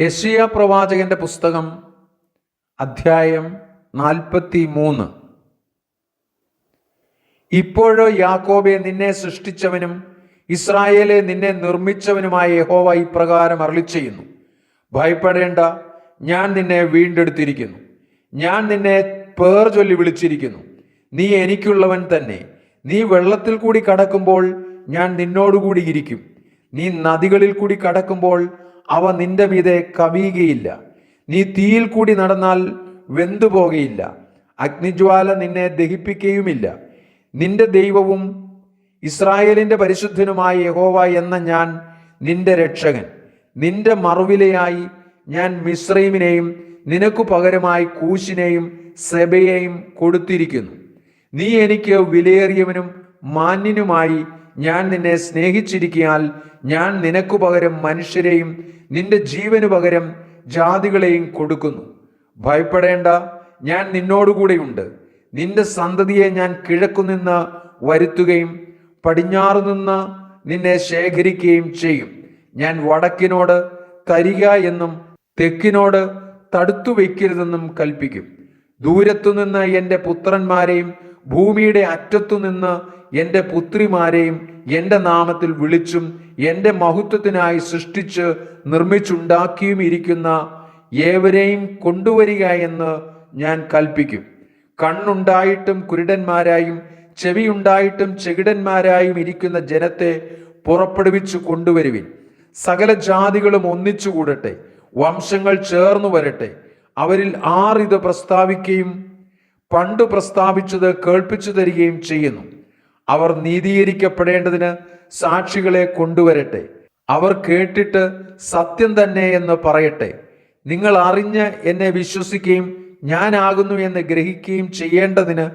യശിയ പ്രവാചകന്റെ പുസ്തകം അധ്യായം നാൽപ്പത്തി മൂന്ന് ഇപ്പോഴോ യാക്കോബെ നിന്നെ സൃഷ്ടിച്ചവനും ഇസ്രായേലെ നിന്നെ നിർമ്മിച്ചവനുമായ യഹോവ ഇപ്രകാരം അരളി ചെയ്യുന്നു ഭയപ്പെടേണ്ട ഞാൻ നിന്നെ വീണ്ടെടുത്തിരിക്കുന്നു. ഞാൻ നിന്നെ പേർ ചൊല്ലി വിളിച്ചിരിക്കുന്നു. നീ എനിക്കുള്ളവൻ തന്നെ. നീ വെള്ളത്തിൽ കൂടി കടക്കുമ്പോൾ ഞാൻ നിന്നോടുകൂടി ഇരിക്കും. നീ നദികളിൽ കൂടി കടക്കുമ്പോൾ അവ നിന്റെ മീതെ കവിയുകയില്ല. നീ തീയിൽ കൂടി നടന്നാൽ വെന്തുപോകയില്ല അഗ്നിജ്വാല നിന്നെ ദഹിപ്പിക്കുകയുമില്ല നിന്റെ ദൈവവും ഇസ്രായേലിന്റെ പരിശുദ്ധനുമായ യഹോവ എന്ന ഞാൻ നിന്റെ രക്ഷകൻ. നിന്റെ മറുവിലയായി ഞാൻ മിശ്രീമിനെയും നിനക്കു പകരമായി കൂശിനെയും സെബയെയും കൊടുത്തിരിക്കുന്നു. നീ എനിക്ക് വിലയേറിയവനും മാന്യനുമായി ഞാൻ നിന്നെ സ്നേഹിച്ചിരിക്കയാൽ ഞാൻ നിനക്കു പകരം മനുഷ്യരെയും നിന്റെ ജീവനു പകരം ജാതികളെയും കൊടുക്കുന്നു. ഭയപ്പെടേണ്ട ഞാൻ നിന്നോടുകൂടെയുണ്ട്. നിന്റെ സന്തതിയെ ഞാൻ കിഴക്കുനിന്ന് വരുത്തുകയും പടിഞ്ഞാറു നിന്ന് നിന്നെ ശേഖരിക്കുകയും ചെയ്യും. ഞാൻ വടക്കിനോട് തരിക എന്നും തെക്കിനോട് തടുത്തു വയ്ക്കരുതെന്നും കൽപ്പിക്കും. ദൂരത്തുനിന്ന് എന്റെ പുത്രന്മാരെയും ഭൂമിയുടെ അറ്റത്തു നിന്ന് എന്റെ പുത്രിമാരെയും എന്റെ നാമത്തിൽ വിളിച്ചും എന്റെ മഹത്വത്തിനായി സൃഷ്ടിച്ച് നിർമ്മിച്ചുണ്ടാക്കിയും ഇരിക്കുന്ന ഏവരെയും കൊണ്ടുവരിക എന്ന് ഞാൻ കൽപ്പിക്കും. കണ്ണുണ്ടായിട്ടും കുരുടന്മാരായും ചെവിയുണ്ടായിട്ടും ചെകിടന്മാരായും ഇരിക്കുന്ന ജനത്തെ പുറപ്പെടുവിച്ചു കൊണ്ടുവരുവിൻ. സകല ജാതികളും ഒന്നിച്ചു കൂടട്ടെ. വംശങ്ങൾ ചേർന്നു വരട്ടെ. അവരിൽ ആർ ഇത് പ്രസ്താവിക്കുകയും പണ്ട് പ്രസ്താവിച്ചത് കേൾപ്പിച്ചു തരികയും ചെയ്യുന്നു. അവർ നീതീകരിക്കപ്പെടേണ്ടതിന് സാക്ഷികളെ കൊണ്ടുവരട്ടെ. അവർ കേട്ടിട്ട് സത്യം തന്നെ എന്ന് പറയട്ടെ. നിങ്ങൾ അറിഞ്ഞ് എന്നെ വിശ്വസിക്കുകയും ഞാനാകുന്നു എന്ന് ഗ്രഹിക്കുകയും ചെയ്യേണ്ടതിന്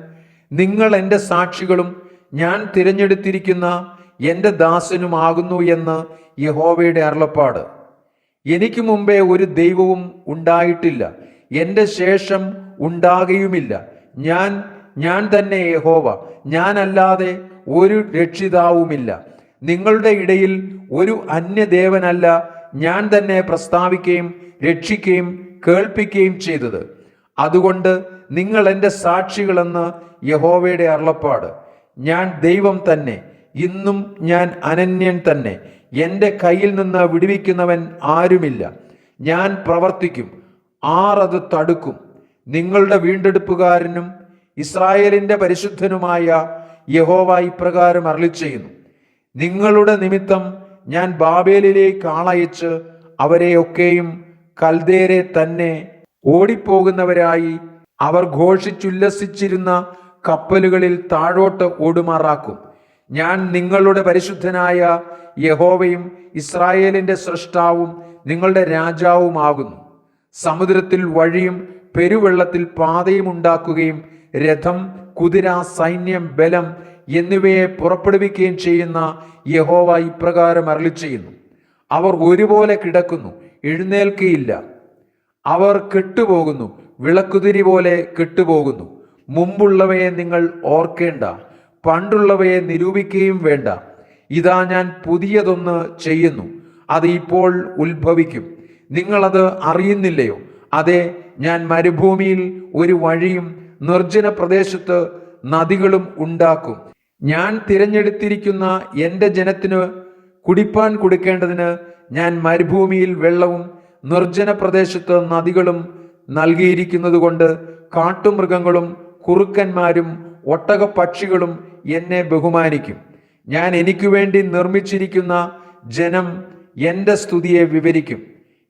നിങ്ങൾ എന്റെ സാക്ഷികളും ഞാൻ തിരഞ്ഞെടുത്തിരിക്കുന്ന എന്റെ ദാസനുമാകുന്നു എന്ന് യഹോവയുടെ അരുളപ്പാട്. എനിക്ക് മുമ്പേ ഒരു ദൈവവും ഉണ്ടായിട്ടില്ല. എന്റെ ശേഷം ഉണ്ടാകുകയുമില്ല. ഞാൻ ഞാൻ തന്നെ യഹോവ. ഞാനല്ലാതെ ഒരു രക്ഷിതാവുമില്ല. നിങ്ങളുടെ ഇടയിൽ ഒരു അന്യദേവനല്ല ഞാൻ തന്നെ പ്രസ്താവിക്കുകയും രക്ഷിക്കുകയും കേൾപ്പിക്കുകയും ചെയ്തത്. അതുകൊണ്ട് നിങ്ങൾ എന്റെ സാക്ഷികളെന്ന് യഹോവയുടെ അരുളപ്പാട്. ഞാൻ ദൈവം തന്നെ ഇന്നും ഞാൻ അനന്യൻ തന്നെ. എന്റെ കയ്യിൽ നിന്ന് വിടുവിക്കുന്നവൻ ആരുമില്ല. ഞാൻ പ്രവർത്തിക്കും ആർ അത് തടുക്കും. നിങ്ങളുടെ വീണ്ടെടുപ്പുകാരനും ഇസ്രായേലിന്റെ പരിശുദ്ധനുമായ യഹോവ ഇപ്രകാരം അരളി ചെയ്യുന്നു നിങ്ങളുടെ നിമിത്തം ഞാൻ ബാബേലിലേക്ക് ആളയച്ച് അവരെയൊക്കെയും കൽദേരെ തന്നെ ഓടിപ്പോകുന്നവരായി അവർ ഘോഷിച്ചുല്ലസിച്ചിരുന്ന കപ്പലുകളിൽ താഴോട്ട് ഓടുമാറാക്കും. ഞാൻ നിങ്ങളുടെ പരിശുദ്ധനായ യഹോവയും ഇസ്രായേലിന്റെ സൃഷ്ടാവും നിങ്ങളുടെ രാജാവുമാകുന്നു. സമുദ്രത്തിൽ വഴിയും പെരുവെള്ളത്തിൽ പാതയും ഉണ്ടാക്കുകയും രഥം കുതിര സൈന്യം ബലം എന്നിവയെ പുറപ്പെടുവിക്കുകയും ചെയ്യുന്ന യഹോവ ഇപ്രകാരം അരളി ചെയ്യുന്നു അവർ ഒരുപോലെ കിടക്കുന്നു എഴുന്നേൽക്കയില്ല. അവർ കെട്ടുപോകുന്നു വിളക്കുതിരി പോലെ കെട്ടുപോകുന്നു. മുമ്പുള്ളവയെ നിങ്ങൾ ഓർക്കേണ്ട പണ്ടുള്ളവയെ നിരൂപിക്കുകയും വേണ്ട. ഇതാ ഞാൻ പുതിയതൊന്ന് ചെയ്യുന്നു അത് ഇപ്പോൾ ഉത്ഭവിക്കും. നിങ്ങളത് അറിയുന്നില്ലയോ? അതെ ഞാൻ മരുഭൂമിയിൽ ഒരു വഴിയും നിർജന പ്രദേശത്ത് നദികളും ഉണ്ടാക്കും. ഞാൻ തിരഞ്ഞെടുത്തിരിക്കുന്ന എന്റെ ജനത്തിന് കുടിപ്പാൻ കൊടുക്കേണ്ടതിന് ഞാൻ മരുഭൂമിയിൽ വെള്ളവും നിർജന പ്രദേശത്ത് നദികളും നൽകിയിരിക്കുന്നത് കൊണ്ട് കാട്ടുമൃഗങ്ങളും കുറുക്കന്മാരും ഒട്ടകപ്പക്ഷികളും എന്നെ ബഹുമാനിക്കും. ഞാൻ എനിക്ക് വേണ്ടി നിർമ്മിച്ചിരിക്കുന്ന ജനം എന്റെ സ്തുതിയെ വിവരിക്കും.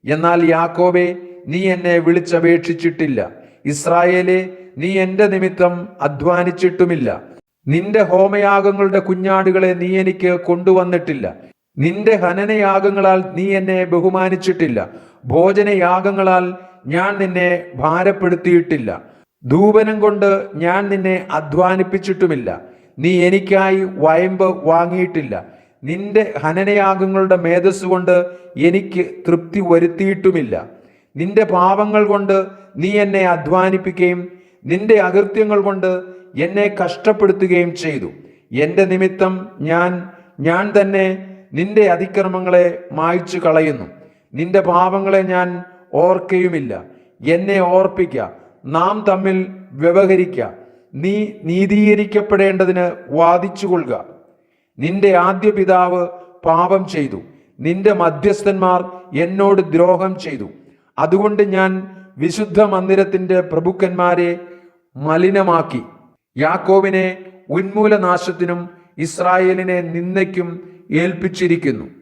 എന്നാൽ യാക്കോബെ നീ എന്നെ വിളിച്ചപേക്ഷിച്ചിട്ടില്ല. ഇസ്രായേലെ നീ എന്റെ നിമിത്തം അധ്വാനിച്ചിട്ടുമില്ല. നിന്റെ ഹോമയാഗങ്ങളുടെ കുഞ്ഞാടുകളെ നീ എനിക്ക് കൊണ്ടുവന്നിട്ടില്ല. നിന്റെ ഹനനയാഗങ്ങളാൽ നീ എന്നെ ബഹുമാനിച്ചിട്ടില്ല. ഭോജനയാഗങ്ങളാൽ ഞാൻ നിന്നെ ഭാരപ്പെടുത്തിയിട്ടില്ല. ധൂപനം കൊണ്ട് ഞാൻ നിന്നെ അധ്വാനിപ്പിച്ചിട്ടുമില്ല. നീ എനിക്കായി വയമ്പ് വാങ്ങിയിട്ടില്ല. നിന്റെ ഹനനയാഗങ്ങളുടെ മേധസ് കൊണ്ട് എനിക്ക് തൃപ്തി വരുത്തിയിട്ടുമില്ല. നിന്റെ പാപങ്ങൾ കൊണ്ട് നീ എന്നെ അധ്വാനിപ്പിക്കുകയും നിന്റെ അകൃത്യങ്ങൾ കൊണ്ട് എന്നെ കഷ്ടപ്പെടുത്തുകയും ചെയ്തു. എന്റെ നിമിത്തം ഞാൻ ഞാൻ തന്നെ നിന്റെ അതിക്രമങ്ങളെ മായ്ച്ചു കളയുന്നു. നിന്റെ പാപങ്ങളെ ഞാൻ ഓർക്കയുമില്ല. എന്നെ ഓർപ്പിക്ക. നാം തമ്മിൽ വ്യവഹരിക്ക. നീ നീതീകരിക്കപ്പെടേണ്ടതിന് വാദിച്ചുകൊള്ളുക. നിന്റെ ആദ്യ പിതാവ് പാപം ചെയ്തു. നിന്റെ മധ്യസ്ഥന്മാർ എന്നോട് ദ്രോഹം ചെയ്തു. അതുകൊണ്ട് ഞാൻ വിശുദ്ധ മന്ദിരത്തിന്റെ പ്രഭുക്കന്മാരെ മലിനമാക്കി. യാക്കോവിനെ ഉന്മൂലനാശത്തിനും ഇസ്രായേലിനെ നിന്ദയ്ക്കും ഏൽപ്പിച്ചിരിക്കുന്നു.